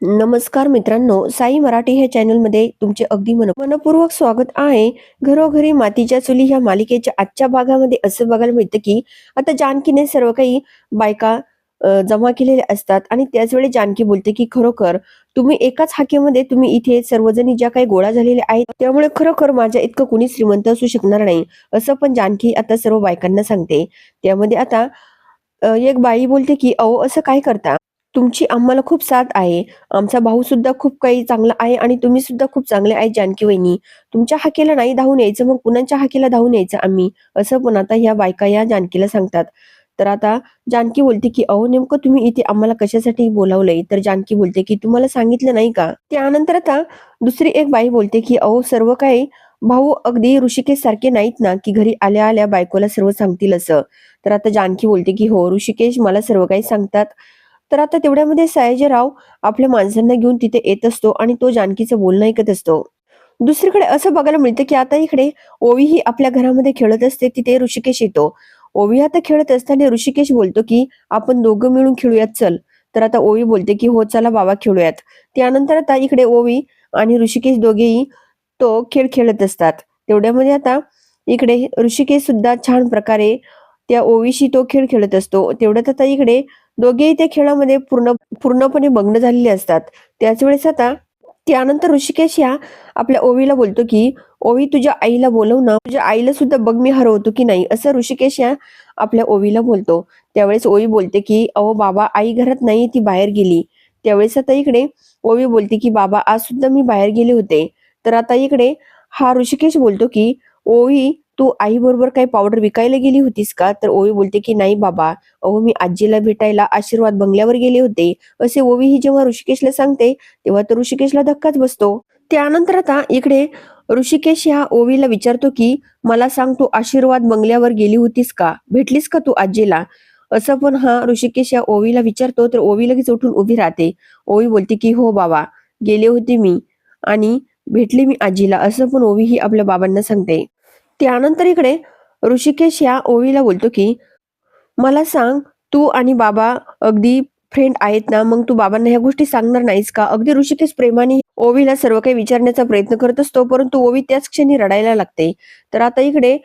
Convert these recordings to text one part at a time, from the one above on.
नमस्कार मित्रांनो साई मराठी ह्या चॅनलमध्ये तुमचे अगदी मन मनपूर्वक स्वागत आहे. घरोघरी मातीच्या चुली ह्या मालिकेच्या आजच्या भागामध्ये असं बघायला मिळतं की आता जानकीने सर्व काही बायका जमा केलेल्या असतात आणि त्याच वेळी जानकी बोलते की खरोखर तुम्ही एकाच हाकेमध्ये तुम्ही इथे सर्वजणी ज्या काही गोळा झालेल्या आहेत त्यामुळे खरोखर माझ्या इतकं कुणी श्रीमंत असू शकणार नाही असं पण जानकी आता सर्व बायकांना सांगते. त्यामध्ये आता एक बाई बोलते की अहो असं काय करता? तुमची आम्हाला खूप साथ आहे. आमचा भाऊ सुद्धा खूप काही चांगला आहे आणि तुम्ही सुद्धा खूप चांगले आहे जानकी वहिनी. तुमच्या हाकेला नाही धावून यायचं मग कुणाच्या हाकेला धावून यायचं आम्ही? असं पण आता ह्या बायका या जानकीला सांगतात. तर आता जानकी बोलते की अहो नेमकं तुम्ही इथे आम्हाला कशासाठी बोलावलंय? तर जानकी बोलते की तुम्हाला सांगितलं नाही का? त्यानंतर आता दुसरी एक बाई बोलते की अहो सर्व काही भाऊ अगदी ऋषिकेश सारखे नाहीत ना की घरी आल्या आल्या बायकोला सर्व सांगतील असं. तर आता जानकी बोलते की हो ऋषिकेश मला सर्व काही सांगतात. तर आता तेवढ्यामध्ये सयाजीराव आपल्या माणसांना घेऊन तिथे येत असतो आणि तो जानकीचं बोलणं ऐकत असतो. दुसरीकडे असं बघायला मिळतं की आता इकडे ओवी ही आपल्या घरामध्ये खेळत असते तिथे ऋषिकेश येतो. ओवी आता खेळत असताना ऋषिकेश बोलतो की आपण दोघं मिळून खेळूयात चल. तर आता ओवी बोलते की हो चला बाबा खेळूयात. त्यानंतर आता इकडे ओवी आणि ऋषिकेश दोघेही तो खेळ खेळत असतात. तेवढ्यामध्ये आता इकडे ऋषिकेश सुद्धा छान प्रकारे त्या ओवीशी तो खेळ खेळत असतो. तेवढ्यात आता इकडे दोघेही त्या खेळामध्ये पूर्ण पूर्णपणे मग्न झालेले असतात. त्याच वेळेस आता त्यानंतर ऋषिकेश या आपल्या ओवीला बोलतो की ओवी तुझ्या आईला बोलव ना. तुझ्या आईला सुद्धा बघ मी हरवतो की नाही. असं ऋषिकेश या आपल्या ओवीला बोलतो. त्यावेळेस ओवी बोलते की अहो बाबा आई घरात नाही ती बाहेर गेली. त्यावेळेस आता इकडे ओवी बोलते की बाबा आज सुद्धा मी बाहेर गेले होते. तर आता इकडे हा ऋषिकेश बोलतो की ओवी तू आई बरोबर काही पावडर विकायला गेली होतीस का? तर ओवी बोलते की नाही बाबा. अहो मी आजीला भेटायला आशीर्वाद बंगल्यावर गेले होते. असे ओवी ही जेव्हा ऋषिकेशला सांगते तेव्हा तर ऋषिकेशला धक्काच बसतो. त्यानंतर आता इकडे ऋषिकेश ह्या ओवीला विचारतो की मला सांग तू आशीर्वाद बंगल्यावर गेली होतीस का? भेटलीस का तू आजीला? असं पण हा ऋषिकेश या ओवीला विचारतो. तर ओवी लगेच उठून उभी राहते. ओवी बोलते की हो बाबा. गेले होते मी आणि भेटले मी आजीला. असं पण ओवी ही आपल्या बाबांना सांगते. त्यानंतर इकडे ऋषिकेश या ओवीला बोलतो की मला सांग तू आणि बाबा अगदी फ्रेंड आहेत ना मग तू बाबांना ह्या गोष्टी सांगणार नाहीस का? अगदी ऋषिकेश प्रेमाने ओवीला सर्व काही विचारण्याचा प्रयत्न करत असतो परंतु ओवी त्याच क्षणी रडायला लागते. तर आता इकडे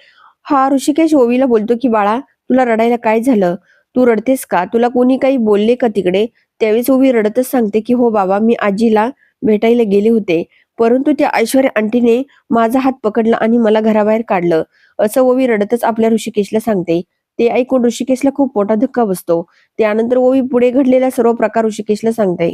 हा ऋषिकेश ओवीला बोलतो की बाळा तुला रडायला काय झालं? तू रडतेस का? तुला कोणी काही बोलले का तिकडे? त्यावेळेस ओवी रडतच सांगते की हो बाबा मी आजीला भेटायला गेले होते. परंतु त्या ऐश्वर्या आंटीने माझा हात पकडला आणि मला घराबाहेर काढलं. असं ओवी रडतच आपल्या ऋषिकेशला सांगते. ते ऐकून ऋषिकेशला खूप मोठा धक्का बसतो. त्यानंतर ओवी पुढे घडलेला सर्व प्रकार ऋषिकेशला सांगते.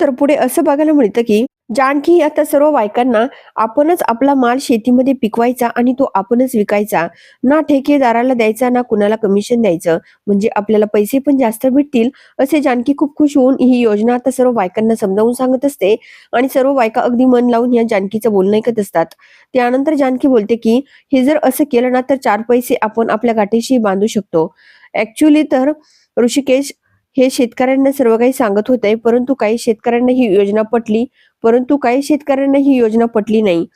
तर पुढे असं बघायला मिळतं की जानकी आता सर्व बायकांना आपणच आपला माल शेतीमध्ये पिकवायचा आणि तो आपणच विकायचा. ना ठेकेदाराला द्यायचा ना कुणाला कमिशन द्यायचं. म्हणजे आपल्याला पैसे पण जास्त भेटतील असे जानकी खूप खुश होऊन ही योजना आता सर्व बायकांना समजावून सांगत असते आणि सर्व बायका अगदी मन लावून या जानकीचं बोलणं ऐकत असतात. त्यानंतर जानकी बोलते की हे जर असं केलं ना तर चार पैसे आपण आपल्या गाठीशी बांधू शकतो. ऍक्च्युली तर ऋषिकेश हे शेतकऱ्यांना सर्व काही सांगत होते परंतु काही शेतकऱ्यांना ही योजना पटली परंतु काही शेतकऱ्यांना ही योजना पटली नाही.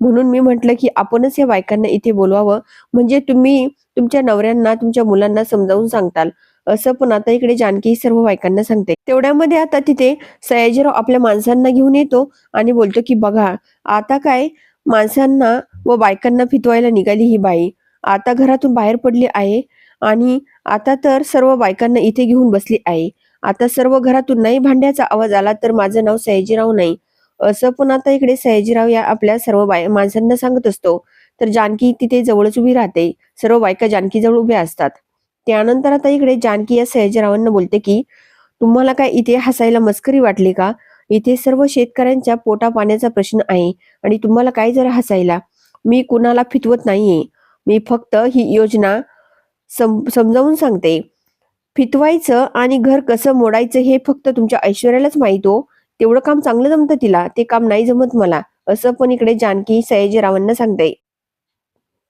म्हणून मी म्हटलं की आपणच या बायकांना इथे बोलवावं. म्हणजे तुम्ही तुमच्या नवऱ्यांना तुमच्या मुलांना समजावून सांगताल. असं पण आता इकडे जानकी सर्व बायकांना सांगते. तेवढ्यामध्ये आता तिथे सयाजीराव आपल्या माणसांना घेऊन येतो आणि बोलतो की बघा आता काय माणसांना व बायकांना फितवायला निघाली ही बाई. आता घरातून बाहेर पडली आहे. आणि आता तर सर्व बायकांना इथे घेऊन बसली आहे. आता सर्व घरातून नाही भांड्याचा आवाज आला तर माझं नाव सयाजीराव नाही. असं पण आता इकडे सयाजीराव या आपल्या सर्व बाय माणसांना सांगत असतो. तर जानकी तिथे जवळच उभी राहते. सर्व बायका जानकीजवळ उभ्या असतात. त्यानंतर आता इकडे जानकी या सयाजीरावांना बोलते की तुम्हाला काय इथे हसायला मस्करी वाटली का? इथे सर्व शेतकऱ्यांच्या पोटा पाण्याचा प्रश्न आहे आणि तुम्हाला काय जरा हसायला? मी कुणाला फितवत नाहीये. मी फक्त ही योजना सम समजावून सांगते. फितवायचं आणि घर कसं मोडायचं हे फक्त तुमच्या ऐश्वर्यालाच माहितो हो. तेवढं काम चांगलं जमतं तिला. ते काम नाही जमत मला. असं पण इकडे जानकी सयाजीरावांना सांगते.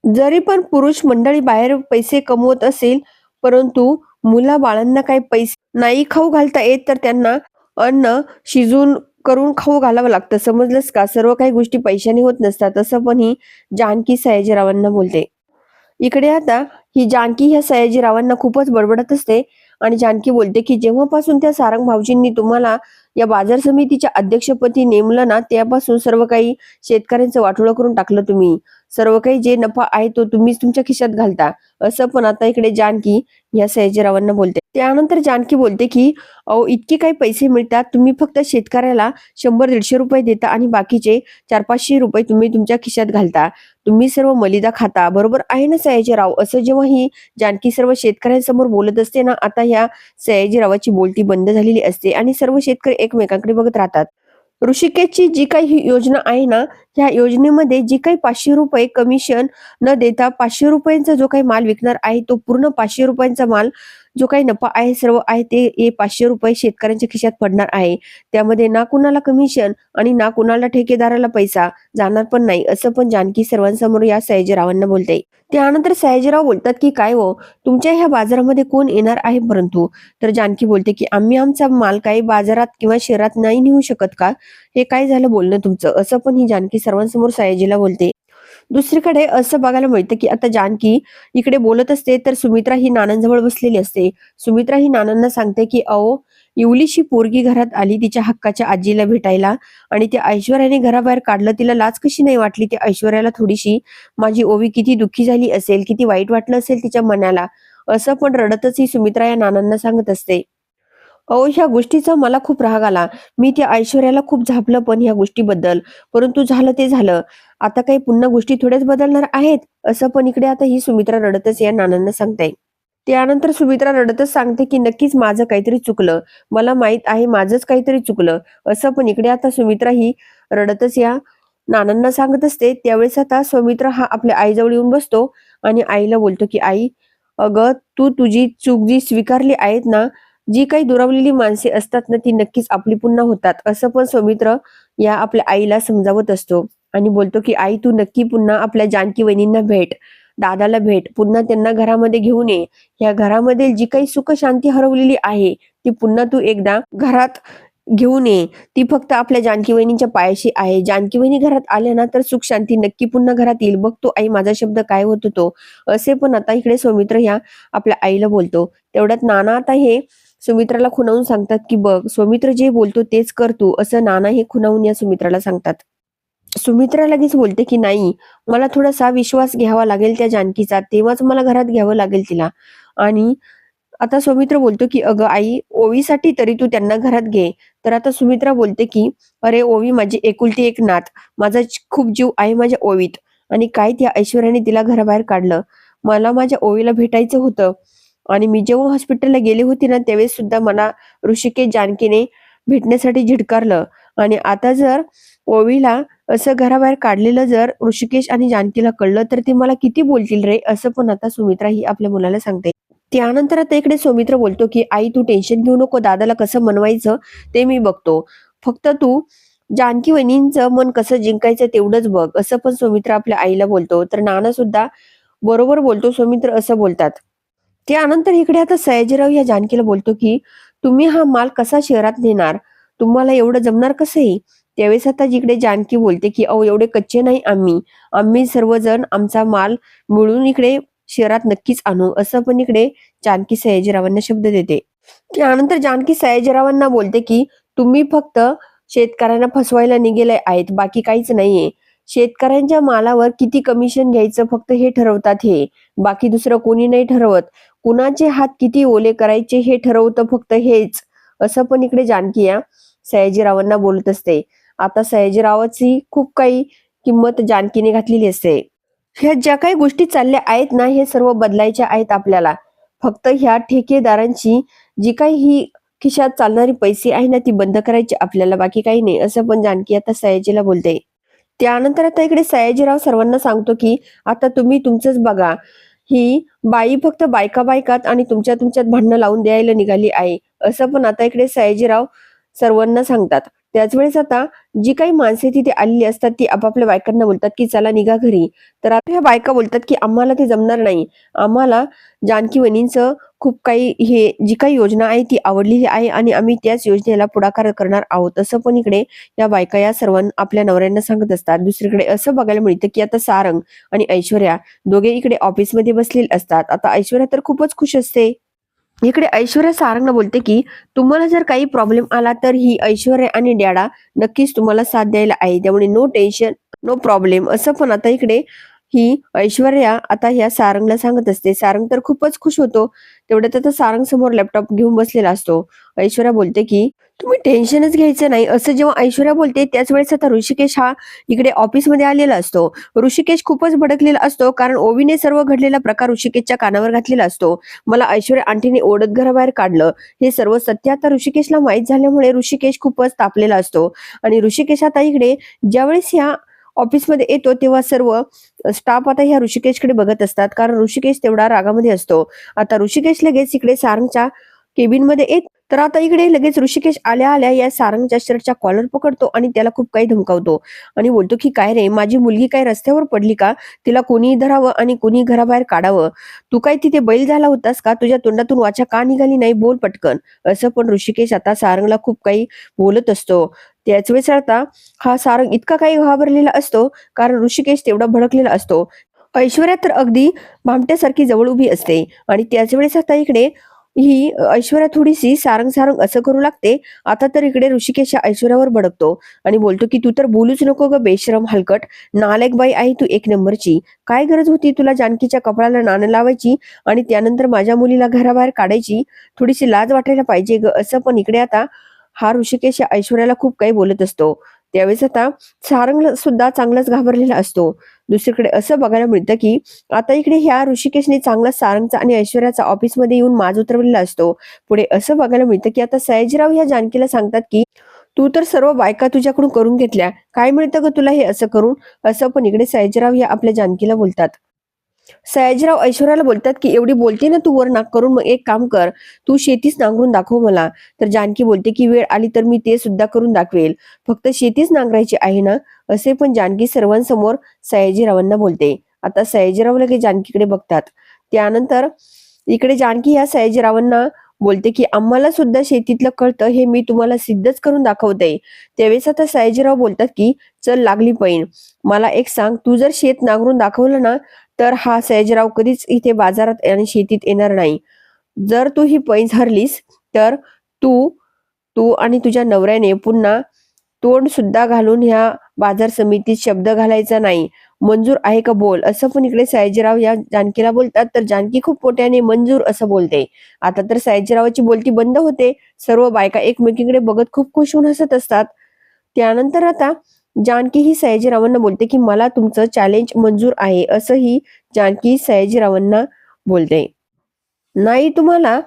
जरी पण पुरुष मंडळी बाहेर पैसे कमवत असेल परंतु मुला बाळांना काही पैसे नाही खाऊ घालता येत तर त्यांना अन्न शिजून करून खाऊ घालावं लागतं. समजलंस का? सर्व काही गोष्टी पैशाने होत नसतात असं पण ही जानकी सयाजीरावांना बोलते. इकडे आता ही जानकी ह्या सयाजीरावांना खूपच बडबडत असते. आणि जानकी बोलते की जेव्हापासून त्या सारंग भाऊजींनी तुम्हाला या बाजार समितीच्या अध्यक्षपदी नेमलं ना त्यापासून सर्व काही शेतकऱ्यांचं वाटोळं करून टाकलं तुम्ही. सर्व काही जे नफा आहे तो तुम्हीच तुमच्या खिशात घालता. असं पण आता इकडे जानकी या सयाजीरावांना बोलते. त्यानंतर जानकी बोलते की अहो इतके काही पैसे मिळतात तुम्ही फक्त शेतकऱ्याला शंभर दीडशे रुपये देता आणि बाकीचे चार पाचशे रुपये तुम्ही तुमच्या खिशात घालता. तुम्ही सर्व मलिदा खाता. बरोबर आहे ना सयाजीराव असं जेव्हा ही जानकी सर्व शेतकऱ्यांसमोर बोलत असते ना आता ह्या सयाजीरावाची बोलती बंद झालेली असते आणि सर्व शेतकरी एकमेकांकडे बघत राहतात. ऋषिकेशची जी काही योजना आहे ना या योजनेमध्ये जी काही पाचशे रुपये कमिशन न देता पाचशे रुपयांचा जो काही माल विकणार आहे तो पूर्ण पाचशे रुपयांचा माल जो काही नफा आहे सर्व आहे ते पाचशे रुपये शेतकऱ्यांच्या खिशात पडणार आहे. त्यामध्ये ना कुणाला कमिशन आणि ना कुणाला ठेकेदाराला पैसा जाणार पण नाही असं पण जानकी सर्वांसमोर या सयाजीरावांना बोलते त्यानंतर सयाजीराव बोलतात की काय हो तुमच्या ह्या बाजारामध्ये कोण येणार आहे परंतु? तर जानकी बोलते की आम्ही आमचा माल काही बाजारात किंवा शहरात नाही नेऊ शकत का? हे काय झालं बोलणं तुमचं? असं पण ही जानकी सर्वांसमोर सयाजीला बोलते. दुसरीकडे असं बघायला मिळतं की आता जानकी इकडे बोलत असते तर सुमित्रा ही नानांजवळ बसलेली असते. सुमित्रा ही नानांना सांगते की अहो इवलीशी पोरगी घरात आली तिच्या हक्काच्या आजीला भेटायला आणि त्या ऐश्वर्याने घराबाहेर काढलं तिला लाच कशी नाही वाटली त्या ऐश्वर्याला थोडीशी? माझी ओवी किती दुःखी झाली असेल किती वाईट वाटलं असेल तिच्या मनाला. असं पण रडतच ही सुमित्रा या नानांना सांगत असते. अहो ह्या गोष्टीचा मला खूप राग आला. मी त्या ऐश्वर्याला खूप झापलं पण ह्या गोष्टीबद्दल. परंतु झालं ते झालं. आता काही पुन्हा गोष्टी थोड्याच बदलणार आहेत असं पण इकडे आता ही सुमित्रा रडतच या नानांना सांगताय. त्यानंतर सुमित्रा रडतच सांगते की नक्कीच माझं काहीतरी चुकलं. मला माहीत आहे माझंच काहीतरी चुकलं. असं पण इकडे आता सुमित्रा ही रडतच या नानांना सांगत असते. त्यावेळेस आता सुमित्रा हा आपल्या आईजवळ येऊन बसतो आणि आईला बोलतो की आई अगं तू तुझी चूक जी स्वीकारली आहेत ना जी काही दुरावलेली माणसे असतात ना ती नक्कीच आपली पुन्हा होतात. असं पण सौमित्र या आपल्या आईला समजावत असतो आणि बोलतो की आई तू नक्की पुन्हा आपल्या जानकी वहिनींना भेट दादाला भेट पुन्हा त्यांना घरामध्ये घेऊन ये. या घरामध्ये जी काही सुख शांती हरवलेली आहे ती पुन्हा तू एकदा घरात घेऊन ये. ती फक्त आपल्या जानकी वहिनीच्या पायाशी आहे. जानकी वहिनी घरात आल्या ना तर सुख शांती नक्की पुन्हा घरात येईल. बघतो आई माझा शब्द काय होत होतो असे पण आता इकडे सौमित्र ह्या आपल्या आईला बोलतो. तेवढ्यात नाना आता हे सुमित्राला खुणावून सांगतात की बघ सुमित्र जे बोलतो तेच कर तू. असं नाना हे खुणावून या सुमित्राला सांगतात. सुमित्रा लगेच बोलते की नाही मला थोडासा विश्वास घ्यावा लागेल त्या जानकीचा. तेव्हाच मला घरात घ्यावं लागेल तिला. आणि आता सुमित्र बोलतो की अगं आई ओवीसाठी तरी तू त्यांना घरात घे. तर आता सुमित्रा बोलते की अरे ओवी माझी एकुलती एक नात. माझा खूप जीव आहे माझ्या ओवीत. आणि काय त्या ऐश्वर्याने तिला घराबाहेर काढलं? मला माझ्या ओवीला भेटायचं होतं. आणि मी जेव्हा हॉस्पिटलला गेले होते ना त्यावेळेस सुद्धा मला ऋषिकेश जानकीने भेटण्यासाठी झिडकारलं. आणि आता जर ओवीला असं घराबाहेर काढलेलं जर ऋषिकेश आणि जानकीला कळलं तर ते मला किती बोलतील रे? असं पण आता सुमित्रा ही आपल्या मुलाला सांगते. त्यानंतर आता इकडे सुमित्र बोलतो की आई तू टेन्शन घेऊ नको. दादाला कसं मनवायचं ते मी बघतो. फक्त तू जानकी वहिनींचं मन कसं जिंकायचं तेवढंच बघ. असं पण सुमित्र आपल्या आईला बोलतो. तर नाना सुद्धा बरोबर बोलतो सुमित्र असं बोलतात. त्यानंतर इकडे आता सयाजीराव या जानकीला बोलतो की तुम्ही हा माल कसा शहरात नेणार? तुम्हाला एवढं जमणार कसंही? त्यावेळेस आता जिकडे जानकी बोलते की अहो एवढे कच्चे नाही आम्ही. आम्ही सर्वजण आमचा माल मिळून इकडे शहरात नक्कीच आणू. असं पण इकडे जानकी सयाजीरावांना शब्द देते. त्यानंतर जानकी सयाजीरावांना बोलते की तुम्ही फक्त शेतकऱ्यांना फसवायला निघेले आहेत. बाकी काहीच नाहीये. शेतकऱ्यांच्या मालावर किती कमिशन घ्यायचं फक्त हे ठरवतात हे. बाकी दुसरं कोणी नाही ठरवत. कुणाचे हात किती ओले करायचे हे ठरवतं फक्त हेच. असं पण इकडे जानकी या सयाजीरावांना बोलत असते. आता सयाजीरावाची खूप काही किंमत जानकीने घातलेली असते. ह्या ज्या काही गोष्टी चालल्या आहेत ना हे सर्व बदलायच्या आहेत आपल्याला. फक्त ह्या ठेकेदारांची जी काही ही खिशात चालणारी पैसे आहे ना ती बंद करायची आपल्याला बाकी काही नाही असं पण जानकी आता सयाजीला बोलते. त्यानंतर आता इकडे सयाजीराव सर्वांना सांगतो की आता तुम्ही तुमचंच बघा. ही बाई फक्त बायका बायकात आणि तुमच्या तुमच्यात भांडणं लावून द्यायला निघाली आहे. असं पण आता इकडे सयाजीराव सर्वांना सांगतात. त्याच वेळेस आता जी काही माणसे तिथे आलेली असतात ती आपापल्या बायकांना बोलतात की चला निघा घरी. तर आता ह्या बायका बोलतात की आम्हाला ते जमणार नाही. आम्हाला जानकी वहिनींचं खूप काही हे जी काही योजना आहे ती आवडलेली आहे आणि आम्ही त्याच योजनेला पुढाकार करणार आहोत. असं पण इकडे या बायका या सर्वांना आपल्या नवऱ्यांना सांगत असतात. दुसरीकडे असं बघायला मिळतं की आता सारंग आणि ऐश्वर्या दोघे इकडे ऑफिसमध्ये बसलेले असतात. आता ऐश्वर्या तर खूपच खुश असते. इकडे ऐश्वर्या सारंगला बोलते की तुम्हाला जर काही प्रॉब्लेम आला तर ही ऐश्वर्या आणि डॅडा नक्कीच तुम्हाला साथ द्यायला आहे. त्यामुळे नो टेन्शन नो प्रॉब्लेम असं पण आता इकडे ही ऐश्वर्या आता ह्या सारंगला सांगत असते. सारंग तर खूपच खुश होतो. तेवढ्यात आता सारंग समोर लॅपटॉप घेऊन बसलेला असतो. ऐश्वर्या बोलते की तुम्ही टेन्शनच घ्यायचं नाही. असं जेव्हा ऐश्वर्या बोलते त्याच वेळेस आता ऋषिकेश हा इकडे ऑफिसमध्ये आलेला असतो. ऋषिकेश खूपच भडकलेला असतो कारण ओवीने सर्व घडलेला प्रकार ऋषिकेशच्या कानावर घातलेला असतो. मला ऐश्वर्या आंटीने ओढत घराबाहेर काढलं. हे सर्व सत्य आता ऋषिकेशला माहीत झाल्यामुळे ऋषिकेश खूपच तापलेला असतो. आणि ऋषिकेश आता इकडे ज्यावेळेस ह्या ऑफिसमध्ये येतो तेव्हा सर्व स्टाफ आता ह्या ऋषिकेशकडे बघत असतात. कारण ऋषिकेश तेवढा रागामध्ये असतो. आता ऋषिकेश लगेच इकडे सारंगच्या केबिनमध्ये येत तर आता इकडे लगेच ऋषिकेश आल्या आल्या या सारंगच्या शर्टच्या कॉलर पकडतो आणि त्याला खूप काही धमकावतो. आणि बोलतो की काय रे माझी मुलगी काय रस्त्यावर पडली का? तिला कोणी धरावं आणि कोणी घराबाहेर काढावं. तू काय तिथे बैल झाला होतास का? तुझ्या तोंडातून वाचा का निघाली नाही? बोल पटकन. असं पण ऋषिकेश आता सारंगला खूप काही बोलत असतो. त्याच वेळेस आता हा सारंग इतका काही घाबरलेला असतो कारण ऋषिकेश तेवढा भडकलेला असतो. ऐश्वर्या तर अगदी भामट्यासारखी जवळ उभी असते. आणि त्याच वेळेस आता इकडे ही ऐश्वर्या थोडीशी सारंग सारंग असं करू लागते. आता तर इकडे ऋषिकेश ऐश्वर्यावर भडकतो आणि बोलतो की तू तर बोलूच नको ग बेशरम हलकट. नालायक बाई आहे तू एक नंबरची. काय गरज होती तुला जानकीच्या कपडाला नाणं लावायची आणि त्यानंतर माझ्या मुलीला घराबाहेर काढायची? थोडीशी लाज वाटायला पाहिजे ग असं पण इकडे आता हा ऋषिकेश ऐश्वर्याला खूप काही बोलत असतो. त्यावेळेस आता सारंग सुद्धा चांगलाच घाबरलेला असतो. दुसरीकडे असं बघायला मिळतं की आता इकडे ह्या ऋषिकेशने चांगला सारंगचा आणि ऐश्वर्याचा ऑफिसमध्ये येऊन माज उतरवलेला असतो. पुढे असं बघायला मिळतं की आता सयाजीराव ह्या जानकीला सांगतात की तू तर सर्व बायका तुझ्याकडून करून घेतल्या. काय मिळतं ग तुला हे असं करून? असं पण इकडे सयाजीराव या आपल्या जानकीला बोलतात. सयाजीराव ऐश्वर्याला बोलतात की एवढी बोलते ना तू वर नाक करून मग एक काम कर तू शेतीच नांगरून दाखव मला. तर जानकी बोलते की वेळ आली तर मी ते सुद्धा करून दाखवेल. फक्त शेतीच नांगरायची आहे ना? असे पण जानकी सर्वांसमोर सयाजीरावांना बोलते. आता सयाजीराव लगेच जानकीकडे बघतात. त्यानंतर इकडे जानकी ह्या सयाजीरावांना बोलते की आम्हाला सुद्धा शेतीतलं कळतं हे मी तुम्हाला सिद्धच करून दाखवते. त्यावेळेस आता सयाजीराव बोलतात की चल लागली पैन. मला एक सांग तू जर शेत नांगरून दाखवलं ना तर हा सयाजीराव कधीच इथे बाजारात आणि शेतीत येणार नाही. जर तू ही पैज हरलीस तर तू तू आणि तुझ्या नवऱ्याने पुन्हा तोंड सुद्धा घालून ह्या बाजार समितीत शब्द घालायचा नाही. मंजूर आहे का बोल? असं पण इकडे सयाजीराव या जानकीला बोलतात तर जानकी खूप मोठ्याने मंजूर असं बोलते. आता तर सयाजीरावाची बोलती बंद होते. सर्व बायका एकमेकीकडे बघत खूप खुश होऊन हसत असतात. त्यानंतर आता जानकी ही सयाजीरावांना बोलते की मला तुमचं चॅलेंज मंजूर आहे असंही जानकी सयाजीरावांना बोलते. नाही तुम्हाला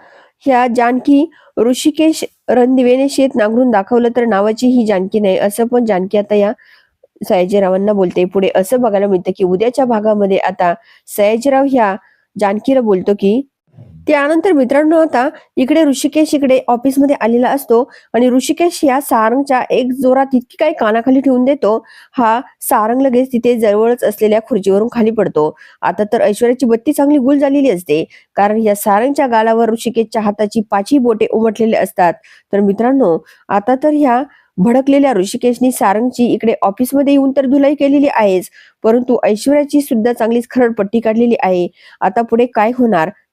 ह्या जानकी ऋषिकेश रणदिवेने शेत नांगरून दाखवलं तर नावाची ही जानकी नाही असं पण जानकी आता या सयाजीरावांना बोलते. पुढे असं बघायला मिळतं की उद्याच्या भागामध्ये आता सयाजीराव ह्या जानकीला बोलतो की त्यानंतर मित्रांनो आता इकडे ऋषिकेश इकडे ऑफिसमध्ये आलेला असतो आणि ऋषिकेश या सारंगच्या एक जोरात इतकी काही कानाखाली ठेवून देतो. हा सारंग लगेच तिथे जवळच असलेल्या खुर्चीवरून खाली पडतो. आता तर ऐश्वर्याची बत्ती चांगली गुल झालेली असते. कारण या सारंगच्या गालावर ऋषिकेशच्या हाताची पाचही बोटे उमटलेले असतात. तर मित्रांनो आता तर ह्या भडकलेल्या ऋषिकेशनी सारंगची इकडे ऑफिसमध्ये येऊन तर धुलाई केलेली आहेच. परंतु ऐश्वर्याची सुद्धा चांगलीच खरडपट्टी काढलेली आहे. आता पुढे काय होणार?